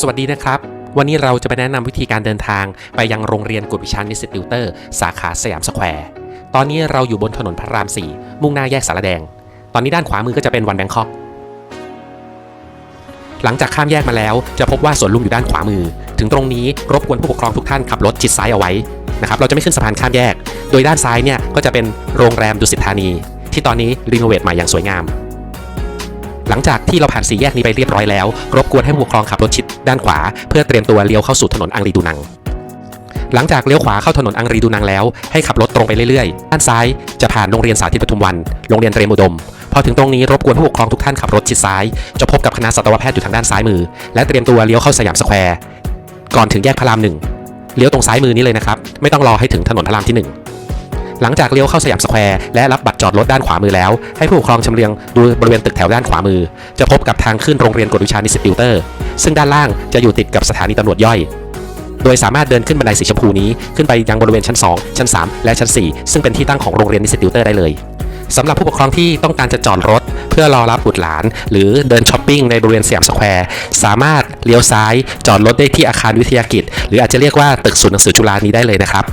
สวัสดีนะครับ วันนี้เราจะไปแนะนำวิธีการเดินทางไปยังโรงเรียนกวดวิชานิสิตติวเตอร์ สาขาสยามสแควร์ ตอนนี้เราอยู่บนถนนพระราม 4 มุ่งหน้าแยกสารแดง ตอนนี้ด้านขวามือก็จะเป็นวันแบงคอก หลังจากข้ามแยกมาแล้วจะพบว่าสวนลุมอยู่ด้านขวามือ ถึงตรงนี้รบกวนผู้ปกครองทุกท่านขับรถชิดซ้ายเอาไว้นะครับ เราจะไม่ขึ้นสะพานข้ามแยก โดยด้านซ้ายเนี่ยก็จะเป็นโรงแรมดุสิตธานี ที่ตอนนี้รีโนเวทใหม่อย่างสวยงาม ลังจากที่เราผ่านสี่แยกนี้ไปเรียบร้อยแล้ว รบกวนให้ผู้ปกครองขับรถชิดด้านขวา เพื่อเตรียมตัวเลี้ยวเข้าสู่ถนนอังรีดูนัง หลังจากเลี้ยวขวาเข้าถนนอังรีดูนังแล้ว ให้ขับรถตรงไปเรื่อยๆ ด้านซ้ายจะผ่านโรงเรียนสาธิตปทุมวัน โรงเรียนเตรียมอุดม พอถึงตรงนี้รบกวนผู้ปกครองทุกท่านขับรถชิดซ้าย จะพบกับคณะสัตวแพทย์อยู่ทางด้านซ้ายมือ และเตรียมตัวเลี้ยวเข้าสยามสแควร์ ก่อนถึงแยกพระรามหนึ่ง เลี้ยวตรงซ้ายมือนี้เลยนะครับ ไม่ต้องรอให้ถึงถนนพระรามที่หนึ่ง หลังจากเลี้ยวเข้าสยามสแควร์และรับบัตรจอดรถด้านขวามือแล้ว ให้ผู้ปกครองชำเลืองดูบริเวณตึกแถวด้านขวามือ จะพบกับทางขึ้นโรงเรียนกวดวิชานิสิตติวเตอร์ ซึ่งด้านล่างจะอยู่ติดกับสถานีตำรวจย่อย โดยสามารถเดินขึ้นบันไดสีชมพูนี้ขึ้นไปยังบริเวณชั้น 2 ชั้น 3 และชั้น 4 ซึ่งเป็นที่ตั้งของโรงเรียนนิสิตติวเตอร์ได้เลยสำหรับผู้ปกครองที่ต้องการจะจอดรถ เพื่อรอรับบุตรหลาน หรือเดินช้อปปิ้งในบริเวณสยามสแควร์สามารถเลี้ยวซ้ายจอดรถได้ที่อาคารวิทยากิจ หรืออาจจะเรียกว่าตึกศูนย์หนังสือจุฬานี้ได้เลยนะครับ